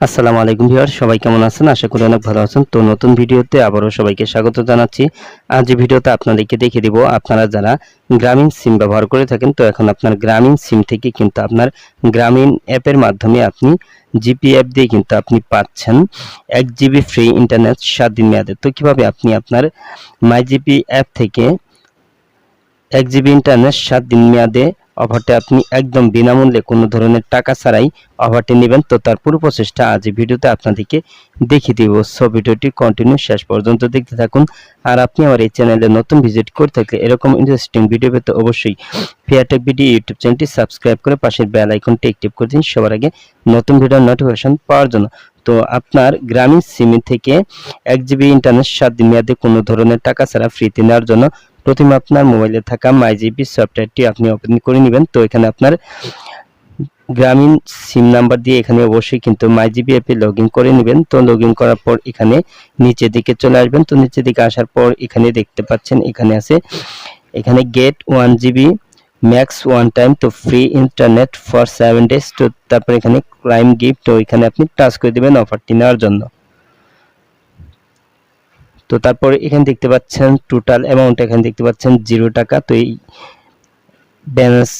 আসসালামু আলাইকুম ভিউয়ার সবাই কেমন আছেন? আশা করি অনেক ভালো আছেন। তো নতুন ভিডিওতে আবারও সবাইকে স্বাগত জানাচ্ছি। আজ ভিডিওতে আপনাদেরকে দেখিয়ে দিব, আপনারা যারা গ্রামীণ সিম ব্যবহার করে থাকেন, তো এখন আপনার গ্রামীণ সিম থেকে কিন্তু আপনার গ্রামীণ অ্যাপের মাধ্যমে আপনি জিপি অ্যাপ দিয়ে কিন্তু আপনি পাচ্ছেন এক জিবি ফ্রি ইন্টারনেট সাত দিন মেয়াদে। তো কীভাবে আপনি আপনার মাই জিপি অ্যাপ থেকে এক জিবি ইন্টারনেট সাত দিন মেয়াদে অফারটি আপনি একদম বিনামূল্যে কোনো ধরনের টাকা ছাড়াই অফারটি নেবেন। তো তার পুরো প্রচেষ্টা আজ ভিডিওতে আপনাদেরকে দেখিয়ে দিব। সো ভিডিওটি কন্টিনিউ শেষ পর্যন্ত দেখতে থাকুন। আর আপনি আমার এই চ্যানেলে নতুন ভিজিট করে থাকলে এরকম ইন্টারেস্টিং ভিডিও পেতে অবশ্যই ফিয়াটেক ভিডিও ইউটিউব চ্যানেলটি সাবস্ক্রাইব করে পাশের বেল আইকনটি অ্যাক্টিভ করে দিন সবার আগে নতুন ভিডিওর নোটিফিকেশন পাওয়ার জন্য। তো আপনার গ্রামীণ সিম থেকে এক জিবি ইন্টারনেট সাত দিন মেয়াদে কোনো ধরনের টাকা ছাড়া ফ্রিতে নেওয়ার জন্য প্রথমে আপনার মোবাইলে থাকা মাইজিপি সফটওয়্যারটি আপনি ওপেন করে নেবেন। তো এখানে আপনার গ্রামীণ সিম নাম্বার দিয়ে এখানে অবশ্যই কিন্তু মাইজিবি অ্যাপে লগ করে নেবেন। তো লগ করার পর এখানে নিচের দিকে চলে আসবেন। তো নিচের দিকে আসার পর এখানে দেখতে পাচ্ছেন, এখানে আছে, এখানে get one GB max one time তো free internet for seven days তো তারপর এখানে ক্লাইম গিফট তো এখানে আপনি টাচ করে দেবেন অফারটি নেওয়ার জন্য। তো তারপরে এখানে দেখতে পাচ্ছেন টোটাল অ্যামাউন্ট এখানে দেখতে পাচ্ছেন জিরো টাকা। তো এই ব্যালেন্স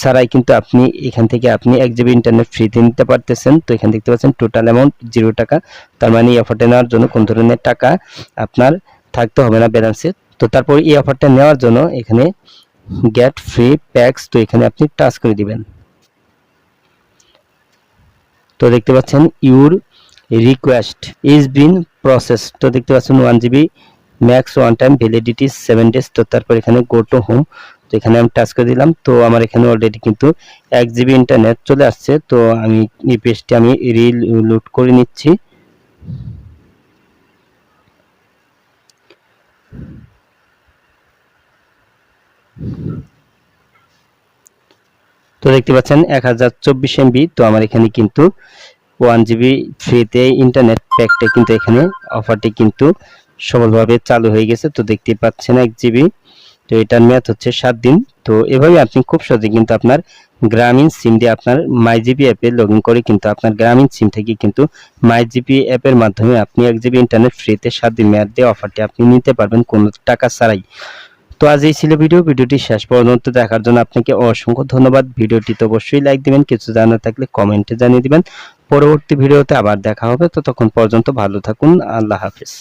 ছাড়াই কিন্তু আপনি এখান থেকে আপনি এক জিবি ইন্টারনেট ফ্রিতে নিতে পারতেছেন। তো এখানে দেখতে পাচ্ছেন টোটাল অ্যামাউন্ট জিরো টাকা। তার মানে এই অফারটা নেওয়ার জন্য কোন ধরনের টাকা আপনার থাকতে হবে না ব্যালেন্সে তো তারপর এই অফারটা নেওয়ার জন্য এখানে গেট ফ্রি প্যাক্স তো এখানে আপনি টাচ করে দিবেন। তো দেখতে পাচ্ছেন your request is been process তো দেখতে পাচ্ছেন one GB max one time validity seven days তো তারপর এখানে গো টু হোম তো এখানে আমি টাচ করে দিলাম, তো আমার এখানে অলরেডি কিন্তু এক জিবি ইন্টারনেট চলে আসছে, তো আমি এই পেজটি আমি রিলোড করে নিচ্ছি। তো দেখতে পাচ্ছেন এক হাজার চব্বিশ এমবি তো আমার এখানে কিন্তু ওয়ান জিবি ফ্রিতে ইন্টারনেট প্যাকটা কিন্তু এখানে অফারটি কিন্তু সফলভাবে চালু হয়ে গেছে। তো দেখতে পাচ্ছেন এক জিবি। তো এটার মেয়াদ হচ্ছে সাত দিন। তো এভাবে আপনি খুব সহজে কিন্তু আপনার গ্রামীণ সিম দিয়ে আপনার মাই জিবি অ্যাপে লগ করে কিন্তু আপনার গ্রামীণ সিম থেকে কিন্তু মাই জিবি অ্যাপের মাধ্যমে আপনি এক জিবি ইন্টারনেট ফ্রিতে সাত দিন মেয়াদ দিয়ে অফারটি আপনি নিতে পারবেন কোনো টাকা ছাড়াই। তো আজ এই ছিল ভিডিও। ভিডিওটি শেষ পর্যন্ত দেখার জন্য আপনাকে অসংখ্য ধন্যবাদ। ভিডিওটি তো অবশ্যই লাইক দিবেন, কিছু জানা থাকলে কমেন্টে জানিয়ে দিবেন। পরবর্তী ভিডিওতে আবার দেখা হবে। তো তখন পর্যন্ত ভালো থাকুন। আল্লাহ হাফিজ।